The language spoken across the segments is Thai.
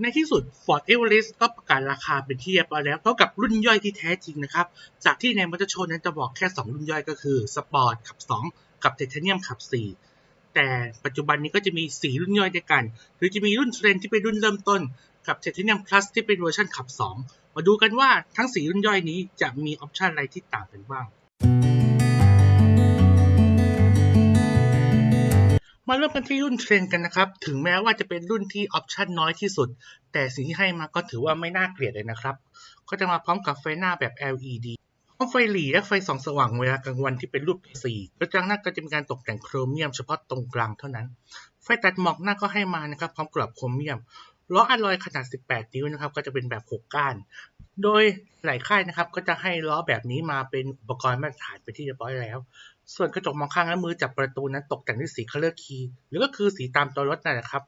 ในที่สุด Ford Everest ก็ประกาศราคาเป็นที่เรียบร้อยแล้วเท่ากับรุ่นย่อยที่แท้จริงนะครับ จากที่ในมอเตอร์โชว์นั้นจะบอกแค่ 2 รุ่นย่อยก็คือ Sport ขับ 2 กับ Titanium ขับ 4 แต่ปัจจุบันนี้ก็จะมี 4 รุ่นย่อยด้วยกัน หรือจะมีรุ่นเทรนที่เป็นรุ่นเริ่มต้น กับ Titanium Plus ที่เป็นเวอร์ชันขับ 2 มาดูกันว่าทั้ง 4 รุ่นย่อยนี้จะมีออปชันอะไรที่ต่างกันบ้าง มาเริ่มกันที่รุ่นเทรนกันนะครับ ถึงแม้ว่าจะเป็นรุ่นที่ออปชันน้อยที่สุด แต่สิ่งที่ให้มาก็ถือว่าไม่น่าเกลียดเลยนะครับ ก็จะมาพร้อมกับไฟหน้าแบบ LED พร้อมไฟหลีและไฟส่องสว่างเวลากลางวันที่เป็นรูปสีกระจังหน้าก็จะมีการตกแต่งโครเมียมเฉพาะตรงกลางเท่านั้น ไฟตัดหมอกหน้าก็ให้มานะครับพร้อมกรอบโครเมียมล้ออะลอยขนาด 18 นิ้วนะครับก็จะเป็นแบบ 6 ก้าน โดยหลายค่ายนะครับก็จะให้ล้อแบบนี้มาเป็นอุปกรณ์มาตรฐานไปที่เรียบร้อยแล้ว ส่วนกระจกมองข้างและมือจับประตูนั้นตกแต่งด้วยสี color key หรือก็คือสีตามตัวรถนั่นแหละครับ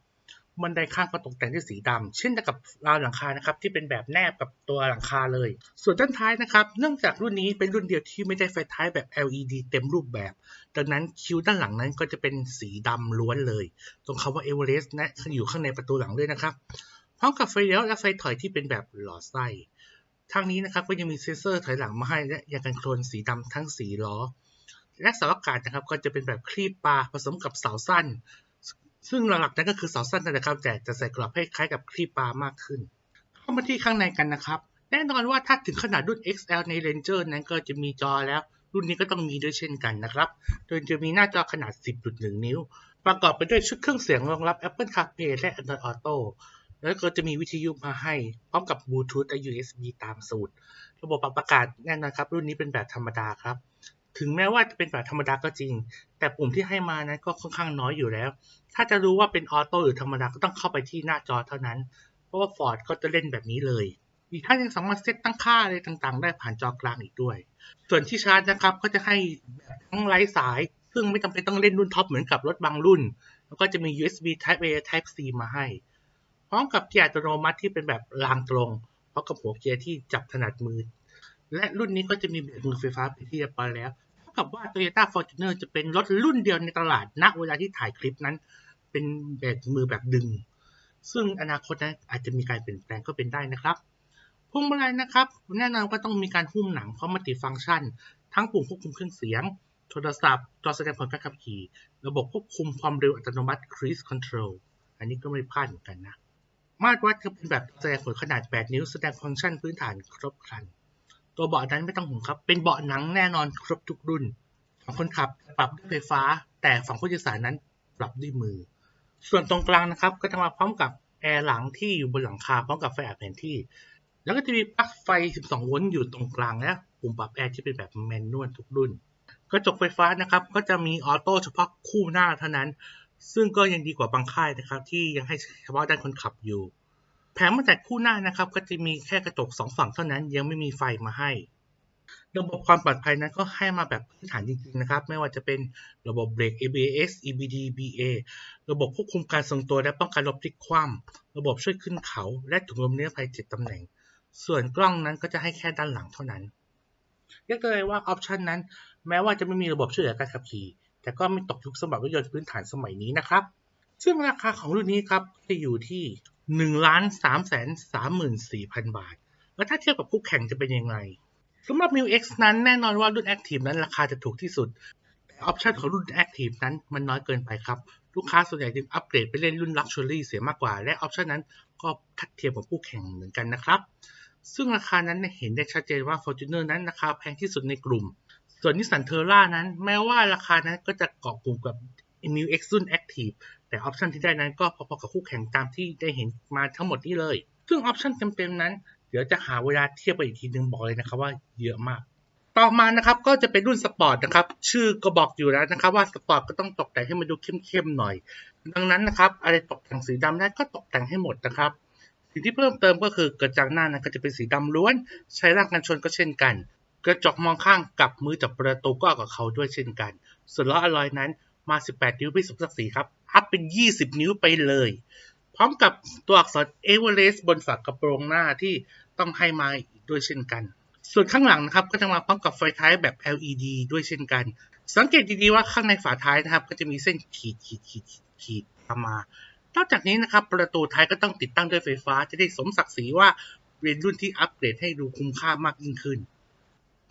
บันไดข้างก็ตกแต่งด้วยสีดำเช่นเดียวกับราวหลังคานะครับที่เป็นแบบแนบกับตัวหลังคาเลย ส่วนด้านท้ายนะครับเนื่องจากรุ่นนี้เป็นรุ่นเดียวที่ไม่ได้ไฟท้ายแบบ LED เต็มรูปแบบ ดังนั้นคิ้วด้านหลังนั้นก็จะเป็นสีดำล้วนเลย ตรงคำว่า Everest นะอยู่ข้างในประตูหลังด้วยนะครับพร้อมกับไฟเลี้ยวและไฟถอยที่เป็นแบบหลอดไส้ทางนี้นะครับก็ยังมีเซ็นเซอร์ถอยหลังมาให้และยังกันโคลนสีดำทั้งสีล้อ และเสาอากาศนะครับ ก็จะเป็นแบบคลีปปลาผสมกับเสาสั้น ซึ่งหลักๆนั้นก็คือเสาสั้นนั่นแหละครับแต่จะใส่กรอบให้คล้ายกับคลีปปลามากขึ้น เข้ามาที่ข้างในกันนะครับ แน่นอนว่าถ้าถึงขนาดรุ่น XL ใน Ranger นั้นก็จะมีจอแล้ว รุ่นนี้ก็ต้องมีด้วยเช่นกันนะครับโดยจะมีหน้าจอขนาด 10.1 นิ้ว ประกอบไปด้วยชุดเครื่องเสียงรองรับ Apple CarPlay และ Android Auto แล้วก็จะมีวิทยุมาให้ พร้อมกับบลูทูธและ USB ตามสูตร ระบบปรับอากาศแน่นอนครับ รุ่นนี้เป็นแบบธรรมดาครับ ถึงแม้ว่าจะเป็นแบบธรรมดาก็จริง แต่ปุ่มที่ให้มานั้นก็ค่อนข้างน้อยอยู่แล้ว ถ้าจะรู้ว่าเป็นออโต้หรือธรรมดาก็ต้องเข้าไปที่หน้าจอเท่านั้น เพราะว่า Ford ก็จะเล่นแบบนี้เลย อีกท่านยังสามารถเซตตั้งค่าอะไรต่างๆ ได้ผ่านจอกลางอีกด้วย ส่วนที่ชาร์จนะครับก็จะให้แบบทั้งไร้สาย ซึ่งไม่จำเป็นต้องเล่นรุ่นท็อปเหมือนกับรถบางรุ่น แล้วก็จะมี USB Type A Type C มาให้ พร้อมกับเกียร์อัตโนมัติที่เป็นแบบรางตรงพร้อมกับหัวเกียร์ที่จับถนัดมือและรุ่นนี้ก็จะมีเบรกมือไฟฟ้าเป็นที่เรียบร้อยแล้ว กับว่า Toyota Fortuner จะเป็นรถรุ่นเดียวในตลาดณเวลาที่ถ่ายคลิปนั้น เป็นเบรกมือแบบดึง ซึ่งอนาคตนั้นอาจจะมีการเปลี่ยนแปลงก็เป็นได้นะครับพวงมาลัยนะครับ แน่นอนก็ต้องมีการหุ้มหนังพร้อมมัลติฟังก์ชัน ทั้งปุ่มควบคุมเครื่องเสียง โทรศัพท์จอแสดงผลการขับขี่ ระบบควบคุมความเร็วอัตโนมัติ Cruise Control อันนี้ก็ไม่พลาดเหมือนกันนะมาตรวัดก็เป็นแบบแสดงผลขนาด 8 นิ้วแสดงฟังก์ชันพื้นฐานครบครัน ตัวเบาะนั้นไม่ต้องห่วงครับ เป็นเบาะหนังแน่นอนครบทุกรุ่นฝั่งคนขับปรับด้วยไฟฟ้า แต่ฝั่งผู้โดยสารนั้นปรับด้วยมือ ส่วนตรงกลางนะครับ ก็จะมาพร้อมกับแอร์หลังที่อยู่บนหลังคาพร้อมกับไฟอัดแผนที่ แล้วก็จะมีปลั๊กไฟ 12 โวลต์อยู่ตรงกลางและปุ่มปรับแอร์ที่เป็นแบบแมนนวลทุกรุ่น กระจกไฟฟ้านะครับ ก็จะมีออโต้เฉพาะคู่หน้าเท่านั้น ซึ่งก็ยังดีกว่าบางค่ายนะครับ ที่ยังให้เฉพาะด้านคนขับอยู่ แผงมาแต่คู่หน้านะครับ ก็จะมีแค่กระจกสองฝั่งเท่านั้นยังไม่มีไฟมาให้ ระบบความปลอดภัยนั้นก็ให้มาแบบพื้นฐานจริงๆนะครับ ไม่ว่าจะเป็นระบบเบรก ABS EBD BA ระบบควบคุมการทรงตัวและป้องกันรถพลิกคว่ำระบบช่วยขึ้นเขา และถุงลมนิรภัย7ตำแหน่ง ส่วนกล้องนั้นก็จะให้แค่ด้านหลังเท่านั้นเรียกได้เลยว่าออปชันนั้น แม้ว่าจะไม่มีระบบช่วยเหลือการขับขี่ แต่ก็ไม่ตกยุคสำหรับรถยนต์พื้นฐานสมัยนี้นะครับ ซึ่งราคาของรุ่นนี้ครับจะอยู่ที่ 1 3 3 4 0 0 0บาท แล้วถ้าเทียบกับคู่แข่งจะเป็นยังไงสำหรับ m i X นั้นแน่นอนว่ารุ่น Active นั้นราคาจะถูกที่สุด แต่ออปชันของรุ่น Active นั้นมันน้อยเกินไปครับ ลูกค้าส่วนใหญ่จึงอัปเกรดไปเล่นรุ่น Luxury เสียมากกว่า และออปชันนั้นก็ทัดเทียมกับคู่แข่งเหมือนกันนะครับ ซึ่งราคานั้นเห็นได้ชัดเจนว่า Fortuner นั้นราคาแพงที่สุดในกลุ่ม ส่วนนิสสันเทอร่านั้นแม้ว่าราคานั้นก็จะเกาะกลุ่มกับ m i X รุ่น Active แต่ออปชันที่ได้นั้นก็พอๆกับคู่แข่งตามที่ได้เห็นมาทั้งหมดนี้เลย ซึ่งออปชันเต็มๆนั้น เดี๋ยวจะหาเวลาเทียบไปอีกทีนึงบอกเลยนะครับว่าเยอะมาก ต่อมานะครับก็จะเป็นรุ่นสปอร์ตนะครับ ชื่อก็บอกอยู่แล้วนะครับว่าสปอร์ตก็ต้องตกแต่งให้มันดูเข้มๆหน่อย ดังนั้นนะครับอะไรตกแต่งสีดำได้ก็ตกแต่งให้หมดนะครับสิ่งที่เพิ่มเติมก็คือกระจังหน้านั้นก็จะเป็นสีดำล้วน ใช้ร่างกันชนก็เช่นกัน กระจกมองข้างกับมือจับประตูก็เอากับเขาด้วยเช่นกัน ส่วนล้ออลอยนั้น มา 18 นิ้วไม่สมศักดิ์ศรีครับ อัพเป็น 20 นิ้วไปเลย พร้อมกับตัวอักษรเอเวอเรสต์บนฝากระโปรงหน้าที่ต้องให้มาอีกด้วยเช่นกัน ส่วนข้างหลังนะครับก็จะมาพร้อมกับไฟท้ายแบบ LED ด้วยเช่นกัน สังเกตดีๆว่าข้างในฝาท้ายนะครับ ก็จะมีเส้นขีดขีดขีดขีดตามมานอกจากนี้นะครับประตูท้ายก็ต้องติดตั้งด้วยไฟฟ้าจะได้สมศักดิ์ศรีว่าเป็นรุ่นที่อัปเกรดให้ดูคุ้มค่ามากยิ่งขึ้น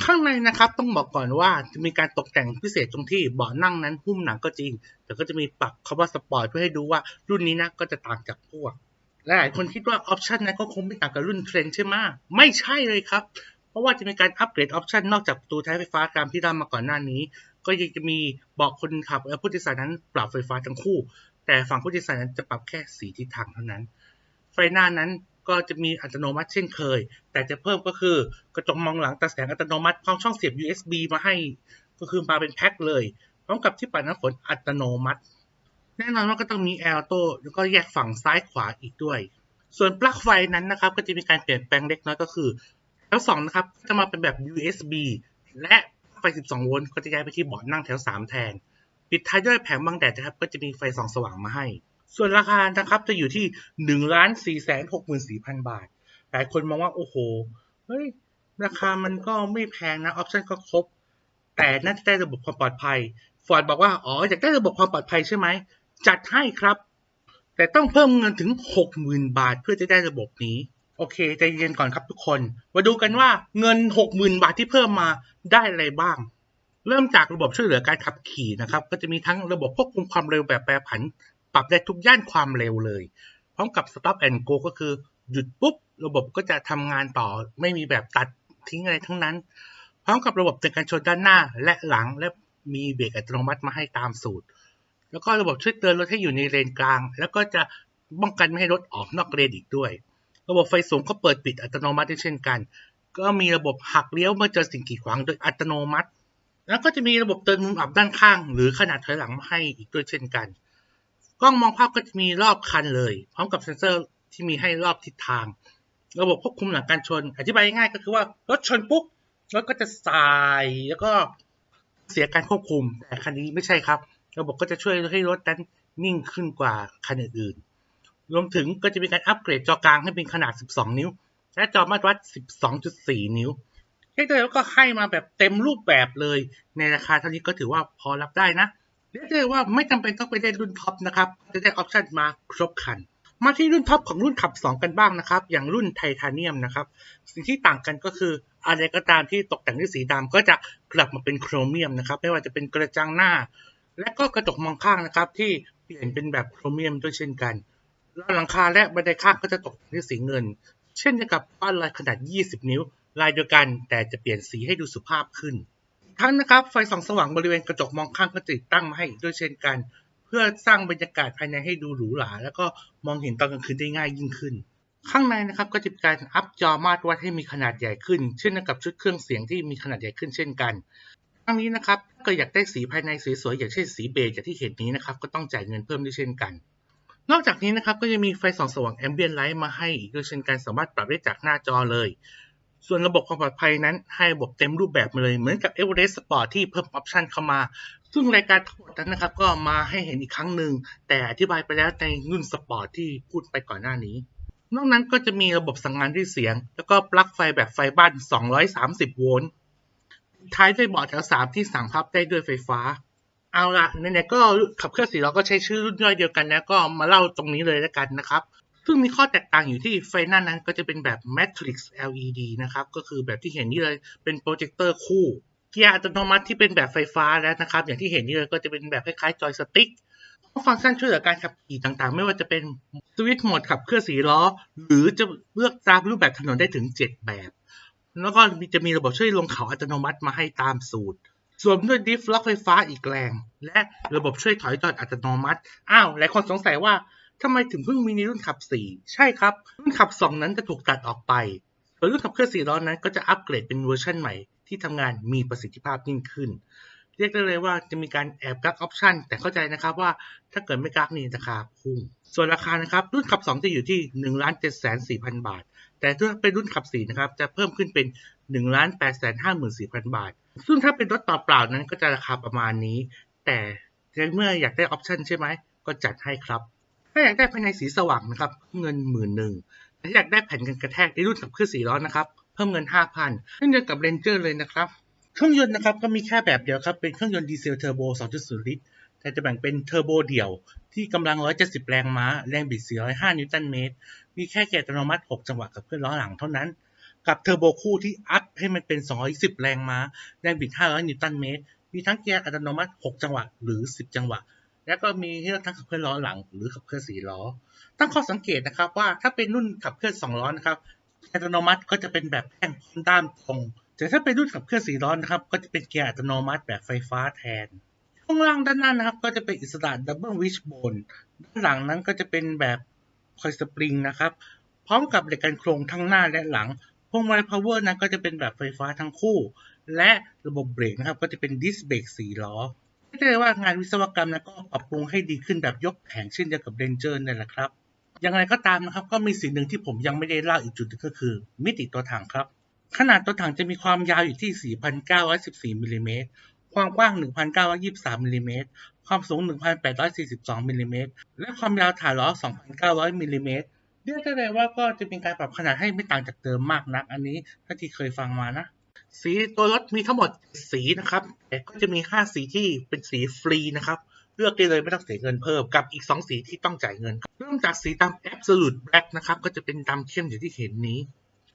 ข้างในนะครับต้องบอกก่อนว่าจะมีการตกแต่งพิเศษตรงที่เบาะนั่งนั้นหุ้มหนังก็จริง แต่ก็จะมีปรับคำว่าสปอร์ตเพื่อให้ดูว่ารุ่นนี้นะก็จะต่างจากพวกและหลายคนคิดว่าออปชันนั้นก็คงไม่ต่างกับรุ่นเทรนใช่ไหมไม่ใช่เลยครับ เพราะว่าจะมีการอัปเกรดออปชันนอกจากประตูท้ายไฟฟ้าตามที่เล่ามาก่อนหน้านี้ ก็ยังจะมีเบาะคนขับและผู้โดยสารนั้นปรับไฟฟ้าทั้งคู่ แต่ฝั่งผู้โดยสารนั้นจะปรับแค่สีทิศทางเท่านั้น ไฟหน้านั้น ก็จะมีอัตโนมัติเช่นเคย แต่จะเพิ่มก็คือกระจกมองหลังตัดแสงอัตโนมัติพร้อมช่องเสียบ USB มาให้ ก็คือมาเป็นแพ็คเลย พร้อมกับที่ปัดน้ำฝนอัตโนมัติ แน่นอนว่าก็ต้องมีแอร์โต้แล้วก็แยกฝั่งซ้ายขวาอีกด้วย ส่วนปลั๊กไฟนั้นนะครับ ก็จะมีการเปลี่ยนแปลงเล็กน้อยก็คือแถว2นะครับจะมาเป็นแบบ USB และไฟ 12 โวลต์ก็จะย้ายไปที่เบาะนั่งแถว 3 แทน ปิดท้ายด้วยแผงบังแดดนะครับ ก็จะมีไฟส่องสว่างมาให้ ส่วนราคานะครับจะอยู่ที่1ล้าน4แสน64,000บาท หลายคนมองว่าโอ้โห เฮ้ย ราคามันก็ไม่แพงนะ ออปชั่นก็ครบ แต่น่าจะได้ระบบความปลอดภัย ฟอร์ดบอกว่า อ๋ออยากได้ระบบความปลอดภัยใช่ไหม จัดให้ครับ แต่ต้องเพิ่มเงินถึง60,000บาทเพื่อจะได้ระบบนี้ โอเค ใจเย็นก่อนครับทุกคน มาดูกันว่าเงิน60,000บาทที่เพิ่มมาได้อะไรบ้างเริ่มจากระบบช่วยเหลือการขับขี่นะครับ ก็จะมีทั้งระบบควบคุมความเร็วแบบแปรผัน ปรับได้ทุกย่านความเร็วเลย พร้อมกับ stop and go ก็คือหยุดปุ๊บ ระบบก็จะทำงานต่อ ไม่มีแบบตัดทิ้งอะไรทั้งนั้น พร้อมกับระบบเตือนการชนด้านหน้าและหลังและมีเบรกอัตโนมัติมาให้ตามสูตร แล้วก็ระบบช่วยเตือนรถให้อยู่ในเลนกลาง แล้วก็จะป้องกันไม่ให้รถออกนอกเลนอีกด้วย ระบบไฟสูงก็เปิดปิดอัตโนมัติได้เช่นกัน ก็มีระบบหักเลี้ยวเมื่อเจอสิ่งกีดขวางโดยอัตโนมัติ แล้วก็จะมีระบบเตือนมุมอับด้านข้าง หรือขนาดถอยหลังมาให้อีกด้วยเช่นกัน กล้องมองภาพก็จะมีรอบคันเลย พร้อมกับเซ็นเซอร์ที่มีให้รอบทิศทาง ระบบควบคุมหลังการชน อธิบายง่ายๆก็คือว่ารถชนปุ๊บรถก็จะสายแล้วก็เสียการควบคุม แต่คันนี้ไม่ใช่ครับ ระบบก็จะช่วยให้รถนั้นนิ่งขึ้นกว่าคันอื่นๆ รวมถึงก็จะมีการอัปเกรดจอกลางให้เป็นขนาด 12 นิ้ว และจอมาตรวัด 12.4 นิ้วเรียกได้ว่าก็ให้มาแบบเต็มรูปแบบเลย ในราคาเท่านี้ก็ถือว่าพอรับได้นะ เรียกได้ว่าไม่จำเป็นต้องไปได้รุ่นท็อปนะครับ จะได้ออปชันมาครบคัน มาที่รุ่นท็อปของรุ่นขับ 2 กันบ้างนะครับ อย่างรุ่นไทเทเนียมนะครับ สิ่งที่ต่างกันก็คืออะไรก็ตามที่ตกแต่งด้วยสีดำก็จะกลับมาเป็นโครเมียมนะครับ ไม่ว่าจะเป็นกระจังหน้า และก็กระจกมองข้างนะครับ ที่เปลี่ยนเป็นแบบโครเมียมด้วยเช่นกันแล้วหลังคาและบันไดข้างก็จะตกแต่งด้วยสีเงิน เช่นเดียวกับป้ายลายขนาด 20 นิ้ว ลายเดียวกัน แต่จะเปลี่ยนสีให้ดูสุภาพขึ้น ทั้งนะครับ ไฟส่องสว่างบริเวณกระจกมองข้างก็ติดตั้งมาให้อีกด้วยเช่นกัน เพื่อสร้างบรรยากาศภายในให้ดูหรูหราแล้วก็มองเห็นตอนกลางคืนได้ง่ายยิ่งขึ้น ข้างในนะครับก็จะมีการอัพจอมาตรวัดให้มีขนาดใหญ่ขึ้น เช่นเดียวกับชุดเครื่องเสียงที่มีขนาดใหญ่ขึ้นเช่นกันทั้งนี้นะครับถ้าเกิดอยากได้สีภายในสวยๆอย่างเช่นสีเบจอย่างที่เห็นนี้นะครับก็ต้องจ่ายเงินเพิ่มด้วยเช่นกันนอกจากนี้นะครับก็ยังมีไฟส่องสว่างแอมเบียนไลท์มาให้อีกด้วยเช่นกันสามารถปรับได้จากหน้าจอเลย ส่วนระบบความปลอดภัยนั้นให้ระบบเต็มรูปแบบมาเลยเหมือนกับ e v e r e s t Sport ที่เพิ่มออปชันเข้ามา ซึ่งรายการทั้งหมดนั้นนะครับ ก็มาให้เห็นอีกครั้งหนึ่ง แต่อธิบายไปแล้วในรุ่นสปอร์ตที่พูดไปก่อนหน้านี้ นอกนั้นก็จะมีระบบสั่งงานด้วยเสียง แล้วก็ปลั๊กไฟแบบไฟบ้าน 230 โวลต์ท้ายด้วยเบาะแถว3ที่สั่งพับได้ด้วยไฟฟ้า เอาละไหนๆก็ขับเคลื่อนสีล้อก็ใช้ชื่อรุ่นย่อยเดียวกันแล้วก็มาเล่าตรงนี้เลยแล้วกันนะครับ ซึ่งมีข้อแตกต่างอยู่ที่ไฟหน้านั้นก็จะเป็นแบบ Matrix LED นะครับ ก็คือแบบที่เห็นนี่เลยเป็นโปรเจคเตอร์คู่เกียร์อัตโนมัติที่เป็นแบบไฟฟ้าแล้วนะครับ อย่างที่เห็นนี่เลยก็จะเป็นแบบคล้ายๆจอยสติ๊กฟังก์ชันช่วยเหลือการขับขี่ต่างๆ ไม่ว่าจะเป็นสวิตช์โหมดขับเคลื่อนสีล้อ หรือจะเลือกตามรูปแบบถนนได้ถึง 7 แบบ แล้วก็จะมีระบบช่วยลงเขาอัตโนมัติมาให้ตามสูตรสวมด้วยดิฟล็อกไฟฟ้าอีกแรง และระบบช่วยถอยจอดอัตโนมัติ อ้าว หลายคนสงสัยว่า ทำไมถึงเพิ่งมีในรุ่นขับ 4 ใช่ครับ รุ่นขับ 2 นั้นจะถูกตัดออกไปส่วนรุ่นขับเคลื่อน4ล้อนั้นก็จะอัปเกรดเป็นเวอร์ชันใหม่ที่ทำงานมีประสิทธิภาพยิ่งขึ้น เรียกได้เลยว่าจะมีการแอบกักออปชันแต่เข้าใจนะครับว่าถ้าเกิดไม่กักนี่ราคาพุ่ง ส่วนราคานะครับรุ่นขับ 2 จะอยู่ที่ 1 7 4 0 0 0 บาท แต่ถ้าเป็นรุ่นขับ 4 นะครับจะเพิ่มขึ้นเป็น 1 8 5 4 0 0 0 บาท ซึ่งถ้าเป็นรถเปล่าๆนั้นก็จะราคาประมาณนี้ แต่เมื่ออยากได้ออปชันใช่ไหมก็จัดให้ครับ ถ้าอยากได้ภายในสีสว่างนะครับเงินหมื่นหนึ่งถ้าอยากได้แผ่นกันกระแทกในรุ่นขับเคลื่อนสีล้อนะครับเพิ่มเงิน 5,000เช่นเดียวกับเรนเจอร์เลยนะครับเครื่องยนต์นะครับก็มีแค่แบบเดียวครับเป็นเครื่องยนต์ดีเซลเทอร์โบ 2.0 ลิตรแต่จะแบ่งเป็นเทอร์โบเดี่ยวที่กำลัง 170 แรงม้า แรงบิด 405 นิวตันเมตร มีแค่เกียร์อัตโนมัติ 6 จังหวะกับเคลื่อนล้อหลังเท่านั้น กับเทอร์โบคู่ที่อัพให้มันเป็น 210 แรงม้า แรงบิด 500 นิวตันเมตร มีทั้งเกียร์อัตโนมัติ 6 จังหวะหรือ 10 จังหวะ แล้วก็มีให้เลือกทั้งขับเคลื่อนล้อหลัง หรือขับเคลื่อน4ล้อ ตั้งข้อสังเกตนะครับว่าถ้าเป็นรุ่นขับเคลื่อน2ล้อนะครับอัตโนมัติก็จะเป็นแบบแท่งพร้อมด้ามตรงแต่ถ้าเป็นรุ่นขับเคลื่อน4ล้อนะครับก็จะเป็นเกียร์อัตโนมัติแบบไฟฟ้าแทนช่วงล่างด้านหน้านะครับก็จะเป็นอิสระดับเบิลวิชโบนด้านหลังนั้นก็จะเป็นแบบคอยสปริงนะครับ พร้อมกับเหล็กกันโครงทั้งหน้าและหลังพวงมาลัยพาวเวอร์นั้นก็จะเป็นแบบไฟฟ้าทั้งคู่ และระบบเบรกนะครับก็จะเป็นดิสเบรก4ล้อ ไม่ได้ว่างานวิศวกรรมนะก็ปรับปรุงให้ดีขึ้นแบบยกแผงเช่นเดียวกับเรนเจอร์นั่นแหละครับอย่างไรก็ตามนะครับ ก็มีสิ่งหนึ่งที่ผมยังไม่ได้เล่าอีกจุดหนึงก็คือ มิติตัวถังครับ ขนาดตัวถังจะมีความยาวอยู่ที่ 4,914มิลลิเมตรความกว้าง 1,923มิลลิเมตรความสูง 1,842มิลลิเมตรและความยาวฐานล้อ 2,900มิลลิเมตรเรียกได้เลยว่าก็จะเป็นการปรับขนาดให้ไม่ต่างจากเดิมมากนัก อันนี้ถ้าที่เคยฟังมานะ สีตัวรถมีทั้งหมดสีนะครับ แต่ก็จะมี 5 สีที่เป็นสีฟรีนะครับ เลือกได้เลยไม่ต้องเสียเงินเพิ่มกับอีก 2 สีที่ต้องจ่ายเงิน เริ่มจากสีดำ Absolute Black นะครับ ก็จะเป็นดำเข้มอย่างที่เห็นนี้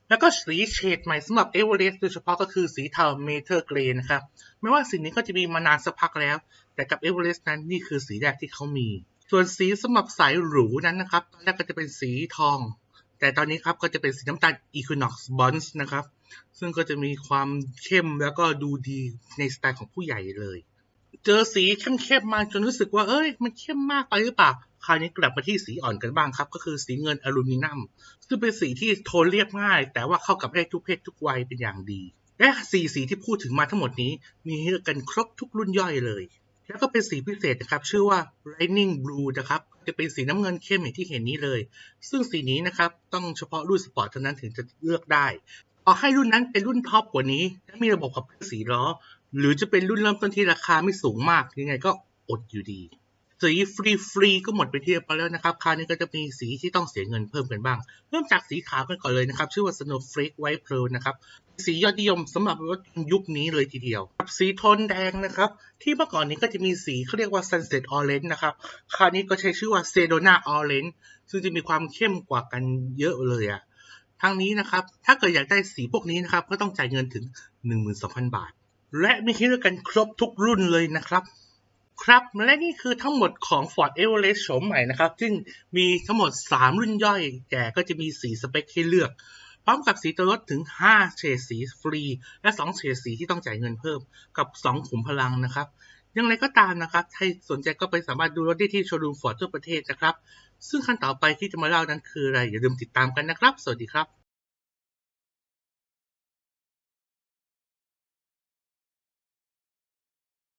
แล้วก็สีเฉดใหม่สำหรับ Everest โดยเฉพาะก็คือสีเทา Metal Grey นะครับ ไม่ว่าสีนี้ก็จะมีมานานสักพักแล้ว แต่กับ Everest นั้นนี่คือสีแรกที่เขามี ส่วนสีสำหรับสายหรูนั้นนะครับตอนแรกก็จะเป็นสีทอง แต่ตอนนี้ครับก็จะเป็นสีน้ำตาล Equinox Bronze นะครับ ซึ่งก็จะมีความเข้มแล้วก็ดูดีในสไตล์ของผู้ใหญ่เลย เจอสีเข้มๆมาจนรู้สึกว่าเอ้ย มันเข้มมากไปหรือเปล่าคราวนี้กลับมาที่สีอ่อนกันบ้างครับ ก็คือสีเงินอลูมิเนียมซึ่งเป็นสีที่โทนเรียบง่าย แต่ว่าเข้ากับเพศทุกเพศทุกวัยเป็นอย่างดี และสีสีที่พูดถึงมาทั้งหมดนี้มีให้เลือกกันครบทุกรุ่นย่อยเลย แล้วก็เป็นสีพิเศษนะครับ ชื่อว่า Lightning Blue นะครับ จะเป็นสีน้ำเงินเข้มอย่างที่เห็นนี้เลย ซึ่งสีนี้นะครับต้องเฉพาะรุ่นสปอร์ตเท่านั้นถึงจะเลือกได้ ต่อให้รุ่นนั้นเป็นรุ่นท็อปกว่านี้และมีระบบขับเคลื่อนสีล้อ หรือจะเป็นรุ่นเริ่มต้นที่ราคาไม่สูงมากยังไงก็อดอยู่ดีสีฟรีฟรีๆก็หมดไปที่เรียบร้อยแล้วนะครับ คราวนี้ก็จะมีสีที่ต้องเสียเงินเพิ่มกันบ้าง เริ่มจากสีขาวกันก่อนเลยนะครับ ชื่อว่า Snowflake White Pearl นะครับ สียอดนิยมสำหรับรถยุคนี้เลยทีเดียวกับสีโทนแดงนะครับ ที่เมื่อก่อนนี้ก็จะมีสีเขาเรียกว่า Sunset Orange นะครับ คราวนี้ก็ใช้ชื่อว่า Sedona Orange ซึ่งจะมีความเข้มกว่ากันเยอะเลยอะ ทางนี้นะครับ ถ้าเกิดอยากได้สีพวกนี้นะครับ ก็ต้องจ่ายเงินถึง 12,000 บาท และมีให้เลือกกันครบทุกรุ่นเลยนะครับ ครับและนี่คือทั้งหมดของ Ford Everest โฉมใหม่นะครับ ซึ่งมีทั้งหมด 3 รุ่นย่อย แต่ก็จะมีสีสเปคให้เลือก พร้อมกับสีตัวรถถึง 5 เฉดสีฟรี และ 2 เฉดสีที่ต้องจ่ายเงินเพิ่ม กับ 2 ขุมพลังนะครับ ยังไงก็ตามนะครับ ใครสนใจก็ไปสามารถดูรถได้ที่โชว์รูมฟอร์ดทั่วประเทศนะครับ ซึ่งขั้นต่อไปที่จะมาเล่านั้นคืออะไร อย่าลืมติดตามกันนะครับ สวัสดีครับ